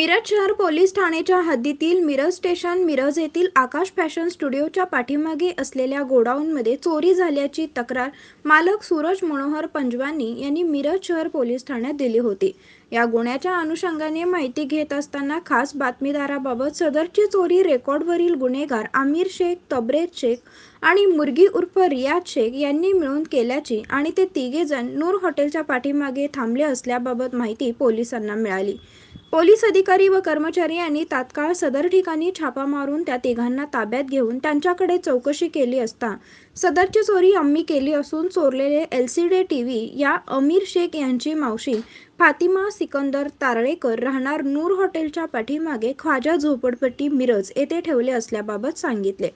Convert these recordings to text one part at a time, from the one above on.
मिरज शहर पोलीस ठाण्याच्या हद्दीतील मिरज स्टेशन मिरज येथील आकाश फॅशन स्टुडिओच्या पाठीमागे असलेल्या गोडाऊनमध्ये चोरी झाल्याची तक्रार मालक सूरज मनोहर पंजवानी यांनी मिरज शहर पोलीस ठाण्यात दिली होती. या गुन्ह्याच्या अनुषंगाने माहिती घेत असताना खास बातमीदाराबाबत सदरची चोरी रेकॉर्डवरील गुन्हेगार आमिर शेख तबरेज शेख आणि मुर्गी उर्फ रियाज शेख यांनी मिळून केल्याची आणि ते तिघेजण नूर हॉटेलच्या पाठीमागे थांबले असल्याबाबत माहिती पोलिसांना मिळाली. पोलीस अधिकारी व कर्मचारी यांनी तात्काळ सदर ठिकाणी छापा मारून त्या तिघांना ताब्यात घेऊन त्यांच्याकडे चौकशी केली असता. सदरची चोरी आम्ही केली असून चोरलेले L C D T V या अमीर शेख यांची मावशी फातिमा सिकंदर तारळेकर राहणार नूर हॉटेलच्या पाठीमागे ख्वाजा झोपडपट्टी मिरज येथे ठेवले असल्याबाबत सांगितले.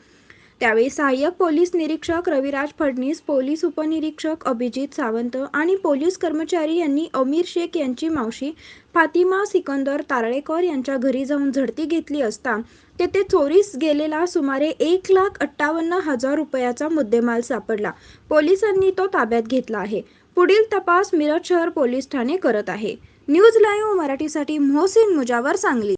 त्यावेळी सहाय्यक पोलीस निरीक्षक रविराज फडणीस पोलीस उपनिरीक्षक अभिजित सावंत आणि पोलीस कर्मचारी यांनी अमीर शेख यांची मावशी फातिमा सिकंदर तारळेकर यांच्या घरी जाऊन झडती घेतली असता तेथे चोरीस गेलेला सुमारे एक लाख अठ्ठावन्न हजार रुपयाचा मुद्देमाल सापडला. पोलिसांनी तो ताब्यात घेतला आहे. पुढील तपास मिरज शहर पोलीस ठाणे करत आहे. न्यूज लाईव्ह मराठीसाठी मोहसिन मुजावर सांगली.